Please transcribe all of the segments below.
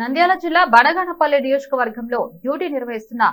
నంద్యాల జిల్లా బడగనపల్లి నియోజకవర్గంలో డ్యూటీ నిర్వహిస్తున్న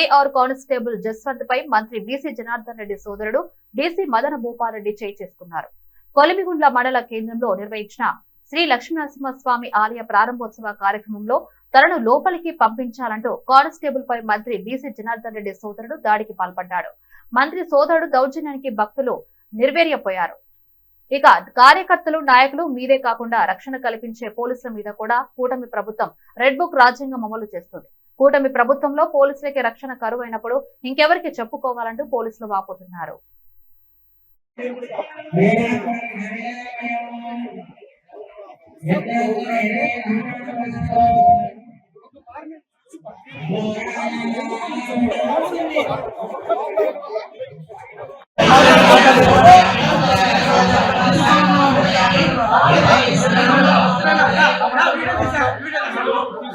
ఏఆర్ కానిస్టేబుల్ జస్వంత్ పై మంత్రి బీసీ జనార్దన్ రెడ్డి సోదరుడు డీసీ మదన భూపాలరెడ్డి చేయి చేసుకున్నారు. కొలిమిగుండ్ల మండల కేంద్రంలో నిర్వహించిన శ్రీ లక్ష్మీనరసింహస్వామి ఆలయ ప్రారంభోత్సవ కార్యక్రమంలో తనను లోపలికి పంపించాలంటూ కానిస్టేబుల్ పై మంత్రి బీసీ జనార్దన్ రెడ్డి సోదరుడు దాడికి పాల్పడ్డాడు. మంత్రి సోదరుడు దౌర్జన్యానికి భక్తులు నిర్వేర్యపోయారు. ఇక కార్యకర్తలు నాయకులు మీదే కాకుండా రక్షణ కల్పించే పోలీసుల మీద కూడా కూటమి ప్రభుత్వం రెడ్ బుక్ రాజ్యాంగం అమలు చేస్తుంది. కూటమి ప్రభుత్వంలో పోలీసులకి రక్షణ కరువైనప్పుడు ఇంకెవరికి చెప్పుకోవాలంటూ పోలీసులు వాపోతున్నారు.